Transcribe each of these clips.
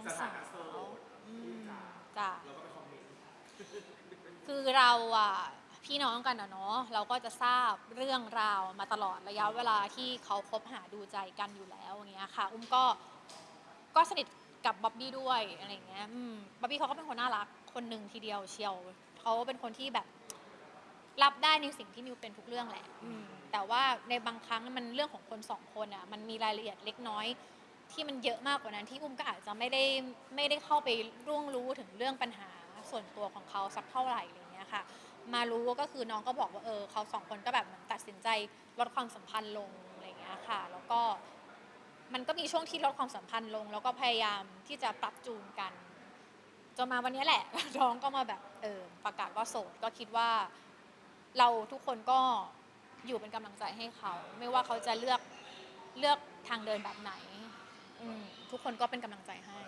น้องสสาถาวนะโสดอืมจ้าจ้ะเราก็ไปคอมเมนต์คือเราอะพี่น้องกันอะเนาะเราก็จะทราบเรื่องราวมาตลอดระยะเวลาที่เขาคบหาดูใจกันอยู่แล้วอย่างเงี้ยค่ะ อุ้มก็ก็สนิทกับบ๊อบบี้ด้วยอะไรอย่างเงี้ยอืมบ๊อบบี้เขาก็เป็นคนน่ารักคนหนึ่งทีเดียวเชียวเขาเป็นคนที่แบบรับได้ในสิ่งที่มิวเป็นทุกเรื่องแหละ อืม แต่ว่าในบางครั้งมันเรื่องของคนสองคนอะมันมีรายละเอียดเล็กน้อย ที่มันเยอะมากกว่านั้นที่อุ้มก็อาจจะไม่ได้ไม่ได้เข้าไปร่วงรู้ถึงเรื่องปัญหาส่วนตัวของเขาสักเท่าไหร่อะไรอย่างเงี้ยค่ะ มารู้ก็คือน้องก็บอกว่าเออเขาสองคนก็แบบเหมือนตัดสินใจลดความสัมพันธ์ลงอะไรอย่างเงี้ยค่ะ แล้วก็มันก็มีช่วงที่ลดความสัมพันธ์ลง แล้วก็พยายามที่จะปรับจูนกันจนมาวันนี้แหละ น้องก็มาแบบเออประกาศว่าโสดก็คิดว่า เราทุกคนก็อยู่เป็นกำลังใจให้เขา ไม่ว่าเขาจะเลือกเลือกทางเดินแบบไหน กคนก็เป็นกำลังใจให้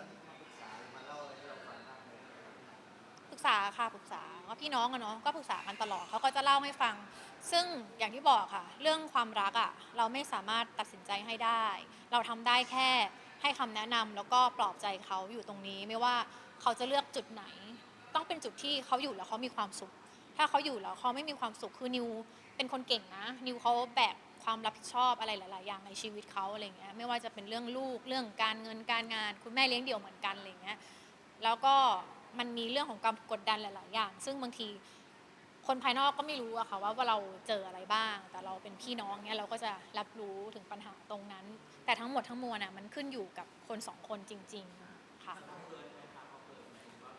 ปรึกษาค่ะปรึกษาก็พี่น้องอะเนาะก็ปรึกษากันตลอดเขาก็จะเล่าให้ฟัง ซึ่งอย่างที่บอกค่ะ เรื่องความรักอะเราไม่สามารถตัดสินใจให้ได้ เราทำได้แค่ให้คำแนะนำแล้วก็ปลอบใจเขาอยู่ตรงนี้ ไม่ว่าเขาจะเลือกจุดไหน ต้องเป็นจุดที่เขาอยู่แล้วเขามีความสุข ถ้าเขาอยู่แล้วเขาไม่มีความสุขคือนิวเป็นคนเก่งนะ นิวเขาแบก ความรับผิดชอบอะไรหลาย ๆ อย่างในชีวิตเขาอะไรเงี้ยไม่ว่าจะเป็นเรื่องลูกเรื่องการเงินการงาน คุณแม่เลี้ยงเดี่ยวเหมือนกันอะไรเงี้ยแล้วก็มันมีเรื่องของความกดดันหลาย ๆ อย่าง ซึ่งบางทีคนภายนอกก็ไม่รู้อะค่ะว่าว่าเราเจออะไรบ้าง แต่เราเป็นพี่น้องเนี้ยเราก็จะรับรู้ถึงปัญหาตรงนั้น แต่ทั้งหมดทั้งมวลอะมันขึ้นอยู่กับคนสองคนจริง ๆ ค่ะ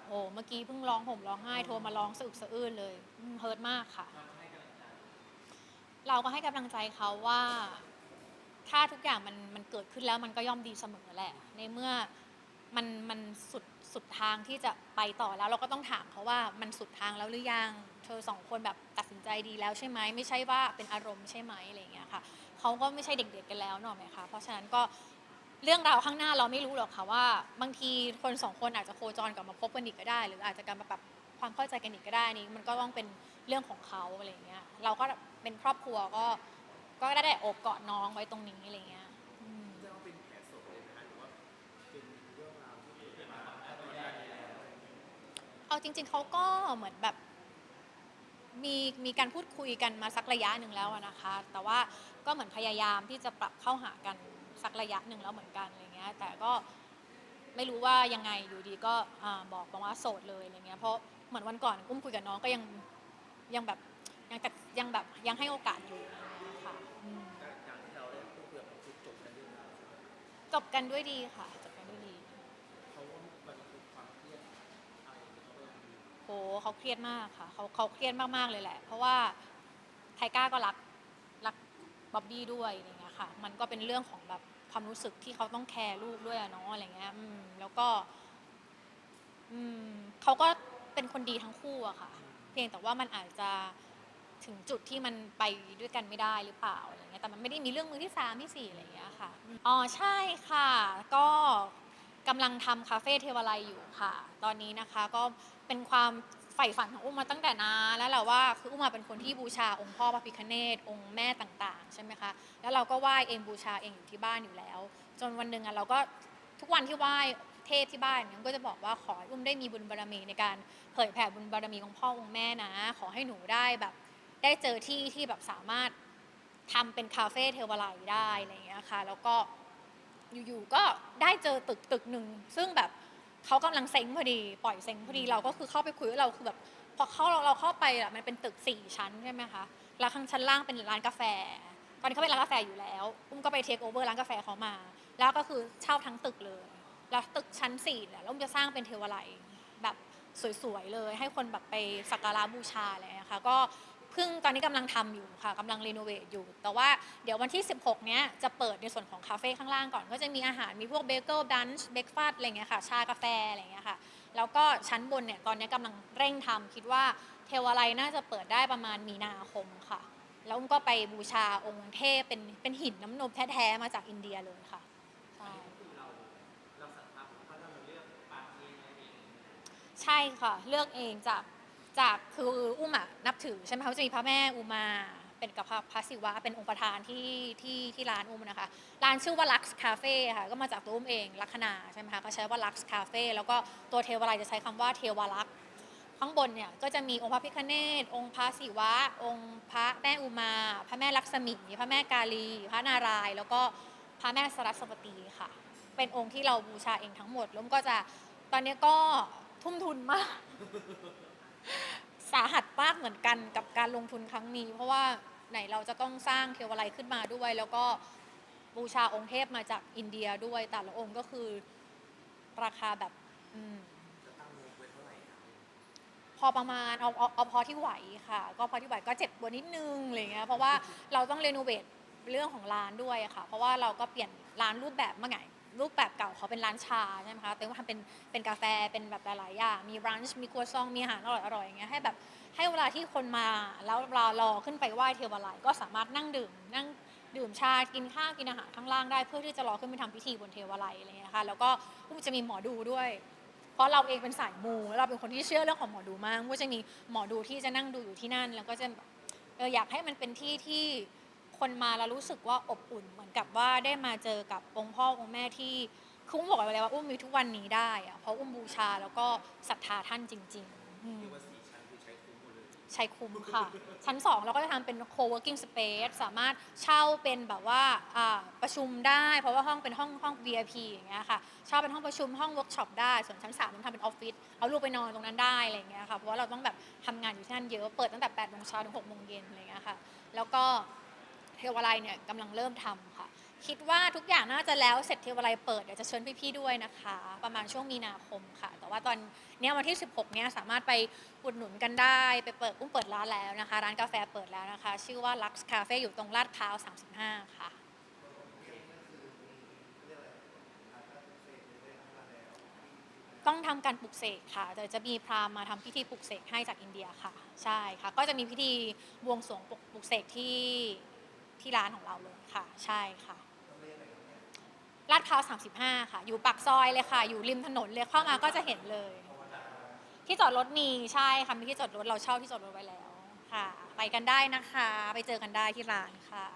โอ้เมื่อกี้เพิ่งร้องห่มร้องไห้โทรมาร้องสะอึกสะอื้นเลยเฮิร์ตมากค่ะ เราก็ให้กำลังใจเขาว่า ถ้าทุกอย่างมันมันเกิดขึ้นแล้วมันก็ย่อมดีเสมอแหละ ในเมื่อมันมันสุดสุดทางที่จะไปต่อแล้วเราก็ต้องถามเขาว่ามันสุดทางแล้วหรือยังเธอสองคนแบบตัดสินใจดีแล้วใช่ไหมไม่ใช่ว่าเป็นอารมณ์ใช่ไหมอะไรอย่างเงี้ยค่ะเขาก็ไม่ใช่เด็กๆกันแล้วเนอะไหมคะเพราะฉะนั้นก็เรื่องราวข้างหน้าเราไม่รู้หรอกค่ะว่า บางทีคนสองคนอาจจะโคจรกลับมาพบกันอีกก็ได้ หรืออาจจะกลับมาปรับความเข้าใจกันอีกก็ได้นี่มันก็ต้องเป็นเรื่องของเขาอะไรอย่างเงี้ยเราก็ เป็นครอบครัวก็ก็ได้ได้โอบกอดน้องไว้ตรงนี้อะไรเงี้ยอืมจะต้องเป็นแผลสดเลยไหมคะหรือว่าเป็นเรื่องราวที่เกิดมาก่อนหน้านี้แล้วเอาจริง ๆเขาก็เหมือนแบบ มีมีการพูดคุยกันมาสักระยะหนึ่งแล้วอะนะคะ แต่ว่าก็เหมือนพยายามที่จะปรับเข้าหากันสักระยะหนึ่งแล้วเหมือนกันอะไรเงี้ย แต่ก็ไม่รู้ว่ายังไงอยู่ดีก็อ่าบอกว่าโสดเลยอะไรเงี้ยเพราะเหมือนวันก่อนอุ้มคุยกับน้องก็ยังยังแบบ ยังแต่ยังแบบยังให้โอกาสอยู่อะไรเงี้ยค่ะอืมอย่างที่เราได้พูดคุยกับคือจบกันด้วยนะจบกันด้วยดีค่ะจบกันด้วยดีเขาว่ามันคือความเครียดอะไรอย่างเงี้ยเขาก็คือโหเขาเครียดมากค่ะเขาเขาเครียดมากๆเลยแหละ เพราะว่าไทก้าก็รักรักบ๊อบบี้ด้วยอะไรเงี้ยค่ะ มันก็เป็นเรื่องของแบบความรู้สึกที่เขาต้องแคร์ลูกด้วยอะเนาะอะไรเงี้ยอืมแล้วก็ อืมเขาก็เป็นคนดีทั้งคู่อะค่ะ เพียงแต่ว่ามันอาจจะ ถึงจุดที่มันไปด้วยกันไม่ได้หรือเปล่าอะไรเงี้ยแต่มันไม่ได้มีเรื่องมือที่สามที่สี่อะไรเงี้ยค่ะอ๋อใช่ค่ะ ก็กำลังทำคาเฟ่เทวาลัยอยู่ค่ะ ตอนนี้นะคะก็เป็นความใฝ่ฝันของอุ้มมาตั้งแต่นานแล้วแหละว่าคืออุ้มมาเป็นคนที่บูชาองค์พ่อพระพิฆเนศองค์แม่ต่างๆใช่ไหมคะแล้วเราก็ไหว้เองบูชาเองอยู่ที่บ้านอยู่แล้ว จนวันหนึ่งอะเราก็ทุกวันที่ไหว้เทพที่บ้านเนี่ยก็จะบอกว่าขอให้อุ้มได้มีบุญบารมีในการเผยแผ่บุญบารมีของพ่อองค์แม่นะ ขอให้หนูได้แบบ ได้เจอที่ที่แบบสามารถทำเป็นคาเฟ่เทวาลัยได้อะไรอย่างเงี้ยค่ะ แล้วก็อยู่ๆก็ได้เจอตึกตึกหนึ่งซึ่งแบบเขากำลังเซ็งพอดี ปล่อยเซ็งพอดีเราก็คือเข้าไปคุยเราคือแบบพอเข้าเราเราเข้าไปอะมันเป็นตึกสี่ชั้นใช่ไหมคะแล้วข้างชั้นล่างเป็นร้านกาแฟ ตอนนี้เขาเป็นร้านกาแฟอยู่แล้วอุ้มก็ไปเทคโอเวอร์ร้านกาแฟเขามา แล้วก็คือเช่าทั้งตึกเลย แล้วตึกชั้นสี่เนี่ยแล้วอุ้มจะสร้างเป็นเทวาลัยแบบสวยๆเลย ให้คนแบบไปสักการะบูชาอะไรอย่างเลยนะคะก็ เพิ่งตอนนี้กำลังทำอยู่ค่ะกำลังรีโนเวทอยู่ แต่ว่าเดี๋ยววันที่ 16 เนี้ยจะเปิดในส่วนของคาเฟ่ข้างล่างก่อน ก็จะมีอาหารมีพวกเบเกิลดันช์เบรกฟาสต์อะไรเงี้ยค่ะ ชากาแฟอะไรเงี้ยค่ะ แล้วก็ชั้นบนเนี่ยตอนนี้กำลังเร่งทำคิดว่าเทวาลัยน่าจะเปิดได้ประมาณมีนาคมค่ะ แล้วอุ้มก็ไปบูชาองค์เทพเป็นเป็นหินน้ำนมแท้ๆมาจากอินเดียเลยค่ะใช่คือเราเราศรัทธาเพราะเราเลือกปากเองอะไรเองใช่ค่ะ เลือกเองจาก จากคืออุ้มอะนับถือใช่ไหมเขาจะมีพระแม่อุมาเป็นกับพระศิวะเป็นองค์ประธานที่ที่ที่ร้านอุ้มนะคะ ร้านชื่อว่า Lux Cafe ค่ะก็มาจากตัวอุ้มเองลัคนาใช่ไหมคะก็ใช้ว่า Lux Cafe แล้วก็ตัวเทวาลัยจะใช้คำว่าเทวาลักษ์ข้างบนเนี่ยก็จะมีองค์พระพิฆเนศองค์พระศิวะ องค์พระแม่อุมา พระแม่ลักษมีพระแม่กาลี พระนารายณ์แล้วก็พระแม่สรัสวตีค่ะ เป็นองค์ที่เราบูชาเองทั้งหมดแล้วก็จะตอนนี้ก็ทุ่มทุนมาก สาหัสมากเหมือนกันกับการลงทุนครั้งนี้ เพราะว่าไหนเราจะต้องสร้างเทวาลัยขึ้นมาด้วย แล้วก็บูชาองค์เทพมาจากอินเดียด้วยแต่ละองค์ก็คือราคาแบบอมพอประมาณเอาเอาเอาพอที่ไหวค่ะ ก็พอที่ไหวก็เจ็บตัวนิดนึงอะไรเงี้ยเพราะว่าเราต้องเรโนเวทเรื่องของร้านด้วยค่ะ เพราะว่าเราก็เปลี่ยนร้านรูปแบบเมื่อไง รูปแบบเก่าเขาเป็นร้านชาใช่ไหมคะ แต่ว่าทำเป็นเป็นกาแฟ เป็นแบบหลาย ๆ อย่าง มีรันช์ มีครัวซอง มีอาหารอร่อยๆอย่างเงี้ย ให้แบบให้เวลาที่คนมาแล้วรอรอขึ้นไปไหว้เทวาลัยก็สามารถนั่งดื่มนั่งดื่มชา กินข้าว กินอาหารข้างล่างได้เพื่อที่จะรอขึ้นไปทำพิธีบนเทวาลัยอะไรเงี้ยค่ะ แล้วก็ก็จะมีหมอดูด้วย เพราะเราเองเป็นสายมูเราเป็นคนที่เชื่อเรื่องของหมอดูมาก ก็จะมีหมอดูที่จะนั่งดูอยู่ที่นั่น แล้วก็จะเอออยากให้มันเป็นที่ที่ คนมาแล้วรู้สึกว่าอบอุ่น เหมือนกับว่าได้มาเจอกับองค์พ่อองค์แม่ที่คืออุ้มบอกไปเลยว่าอุ้มมีทุกวันนี้ได้อะเพราะอุ้มบูชาแล้วก็ศรัทธาท่านจริงๆอืม เรียกว่าสี่ชั้นคือใช้คุ้มหมดเลยใช้คุ้มค่ะ ชั้น 2 เราก็จะทำเป็น co-working space สามารถเช่าเป็นแบบว่าอ่าประชุมได้ เพราะว่าห้องเป็นห้องห้อง VIP อย่างเงี้ยค่ะเช่าเป็นห้องประชุมห้องเวิร์กช็อปได้ ส่วนชั้น3เราทำเป็นออฟฟิศเอาลูกไปนอนตรงนั้นได้อะไรอย่างเงี้ยค่ะเพราะว่าเราต้องแบบทำงานอยู่ที่นั่นเยอะเปิดตั้งแต่8โมงเช้าถึง6โมงเย็นอะไรอย่างเงี้ยค่ะแล้วก็เทวาลัยเนี่ยกำลังเริ่มทำค่ะ คิดว่าทุกอย่างน่าจะแล้วเสร็จเทวาลัยเปิดเดี๋ยวจะเชิญพี่ๆด้วยนะคะ ประมาณช่วงมีนาคมค่ะ แต่ว่าตอนเนี้ยวันที่ 16 เนี้ยสามารถไปอุดหนุนกันได้ ไปเปิดอุ้มเปิดร้านแล้วนะคะ ร้านกาแฟเปิดแล้วนะคะ ชื่อว่า Lux Cafe อยู่ตรงลาดพร้าว 35 ค่ะต้องทำการปลุกเสกค่ะแต่จะมีพราหมณ์มาทำพิธีปลุกเสกให้จากอินเดียค่ะ ใช่ค่ะ ก็จะมีพิธีบวงสรวงปลุกเสกที่ ที่ร้านของเราเลยค่ะ ใช่ค่ะลาดพร้าว35 ค่ะ อยู่ปากซอยเลยค่ะ อยู่ริมถนนเลยเข้ามาก็จะเห็นเลย ที่จอดรถมีใช่ค่ะมีที่จอดรถเราเช่าที่จอดรถไว้แล้วค่ะ ไปกันได้นะคะ ไปเจอกันได้ที่ร้านค่ะ